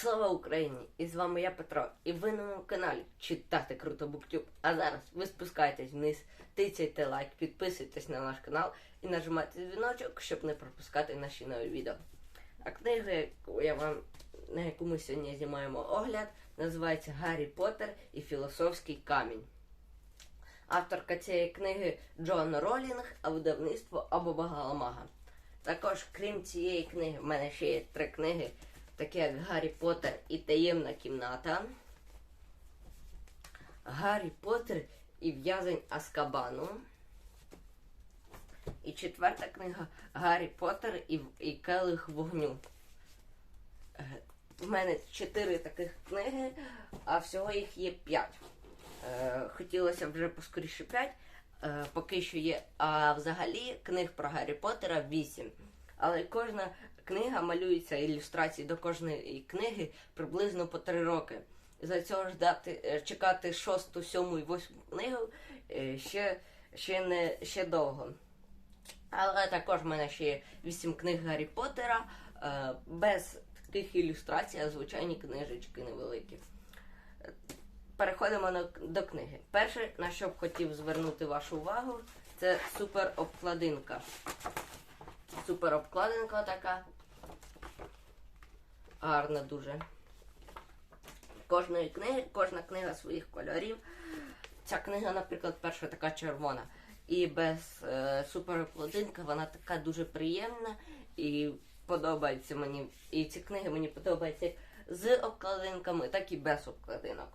Слава Україні! І з вами я Петро. І ви на моєму каналі Читати Круто Буктюб. А зараз ви спускайтесь вниз, тицяйте лайк, підписуйтесь на наш канал і нажимайте дзвіночок, щоб не пропускати наші нові відео. А книга, яку я вам на яку ми сьогодні знімаємо огляд, називається Гаррі Поттер і Філософський камінь. Авторка цієї книги Джон Ролінг, а видавництво або Багаламага. Також, крім цієї книги, в мене ще є три книги, такі як Гаррі Поттер і Таємна кімната. Гаррі Поттер і в'язень Аскабану. І четверта книга Гаррі Поттер і, і Келих вогню. Е, В мене чотири таких книги, а всього їх є п'ять. Е, Хотілося вже поскоріше п'ять, е, поки що є. А взагалі книг про Гаррі Поттера вісім. Але кожна книга малюється ілюстрації до кожної книги приблизно по три роки. За цього ждати, е, чекати шосту, сьому і восьму книгу е, ще, ще, не, ще довго. Але також в мене ще є вісім книг Гаррі Поттера е, без таких ілюстрацій, а звичайні книжечки невеликі. Переходимо до книги. Перше, на що б хотів звернути вашу увагу, це супер обкладинка. Супер обкладинка така. Гарна дуже. Кожної книги, кожна книга своїх кольорів. Ця книга, наприклад, перша така червона. І без е, супер обкладинка вона така дуже приємна і подобається мені. І ці книги мені подобаються як з обкладинками, так і без обкладинок.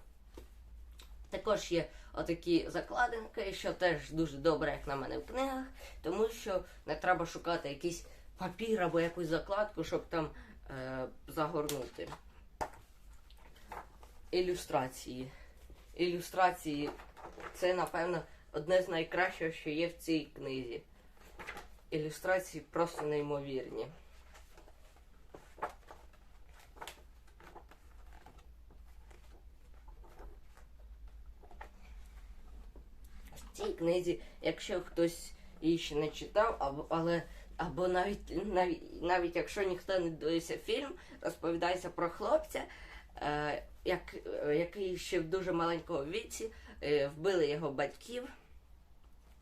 Також є отакі закладинки, що теж дуже добре, як на мене в книгах, тому що не треба шукати якийсь папір або якусь закладку, щоб там е, загорнути. Ілюстрації. Ілюстрації це, напевно, одне з найкращого, що є в цій книзі. Ілюстрації просто неймовірні. Цій книзі, якщо хтось її ще не читав, або, але, або навіть, навіть, навіть якщо ніхто не дивився фільм, розповідається про хлопця, е, як, який ще в дуже маленькому віці е, вбили його батьків,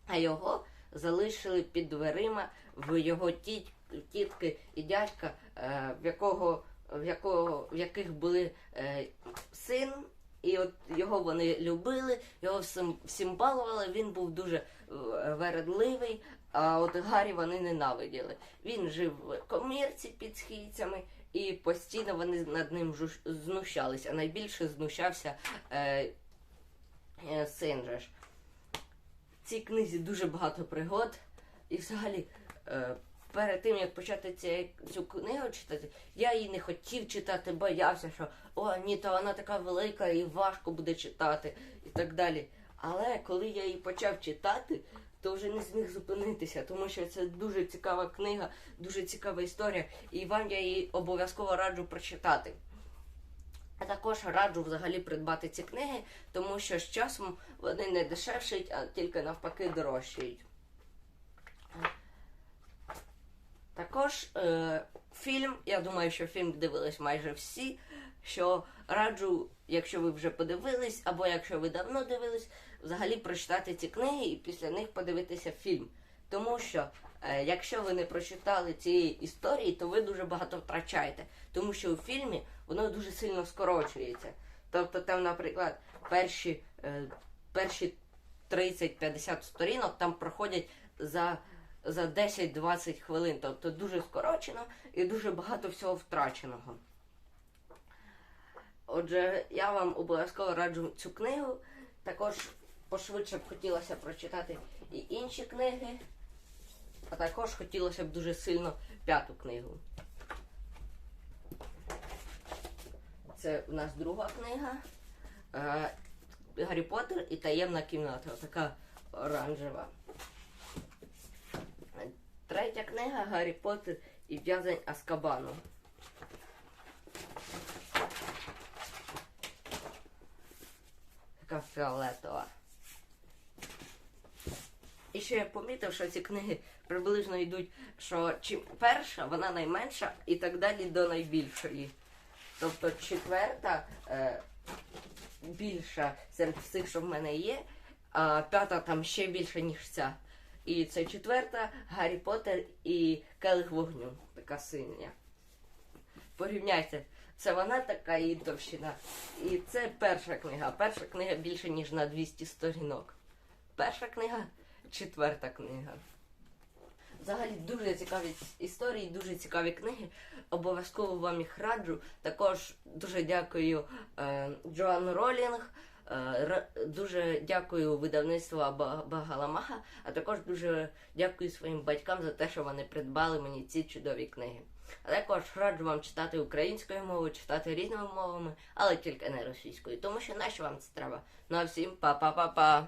а його залишили під дверима в його тіть, тітки і дядька, е, в якого в якого в яких були е, син, і от його вони любили, його всім, всім балували. Він був дуже е, вередливий. А от Гаррі вони ненавиділи. Він жив в комірці під східцями, і постійно вони над ним знущалися. А найбільше знущався е, е, син. В цій книзі дуже багато пригод. І взагалі, е, перед тим як почати ці, цю книгу читати, я її не хотів читати, боявся, що о, ні, то вона така велика і важко буде читати і так далі. Але коли я її почав читати, то вже не зміг зупинитися, тому що це дуже цікава книга, дуже цікава історія, і вам я її обов'язково раджу прочитати. А також раджу взагалі придбати ці книги, тому що з часом вони не дешевшають, а тільки навпаки дорожчають. Також е, фільм, я думаю, що фільм дивились майже всі. Що раджу, якщо ви вже подивились, або якщо ви давно дивились, взагалі прочитати ці книги і після них подивитися фільм. Тому що е, якщо ви не прочитали цієї історії, то ви дуже багато втрачаєте. Тому що у фільмі воно дуже сильно скорочується. Тобто там, наприклад, перші, е, перші 30-50 сторінок там проходять за, за 10-20 хвилин. Тобто дуже скорочено і дуже багато всього втраченого. Отже, я вам обов'язково раджу цю книгу. Також пошвидше б хотілося прочитати і інші книги. А також хотілося б дуже сильно п'яту книгу. Це у нас друга книга. Е, Гаррі Поттер і таємна кімната. Така оранжева. Третя книга Гаррі Поттер і в'язень Аскабану. Така фіолетова. І ще я помітив, що ці книги приблизно йдуть, що чим перша, вона найменша, і так далі до найбільшої. Тобто четверта е, більша серед всіх, що в мене є, а п'ята там ще більша, ніж ця. І це четверта Гаррі Поттер і Келих вогню, така синя. Порівняйте, це вона така і товщина. І це перша книга. Перша книга більше, ніж на 200 сторінок. Перша книга, четверта книга. Взагалі дуже цікаві історії, дуже цікаві книги. Обов'язково вам їх раджу. Також дуже дякую е, Джоан Ролінг. Е, Дуже дякую видавництву Багаламага, а також дуже дякую своїм батькам за те, що вони придбали мені ці чудові книги. А також раджу вам читати українською мовою, читати різними мовами, але тільки не російською, тому що нащо вам це треба? Ну а всім па-па-па-па!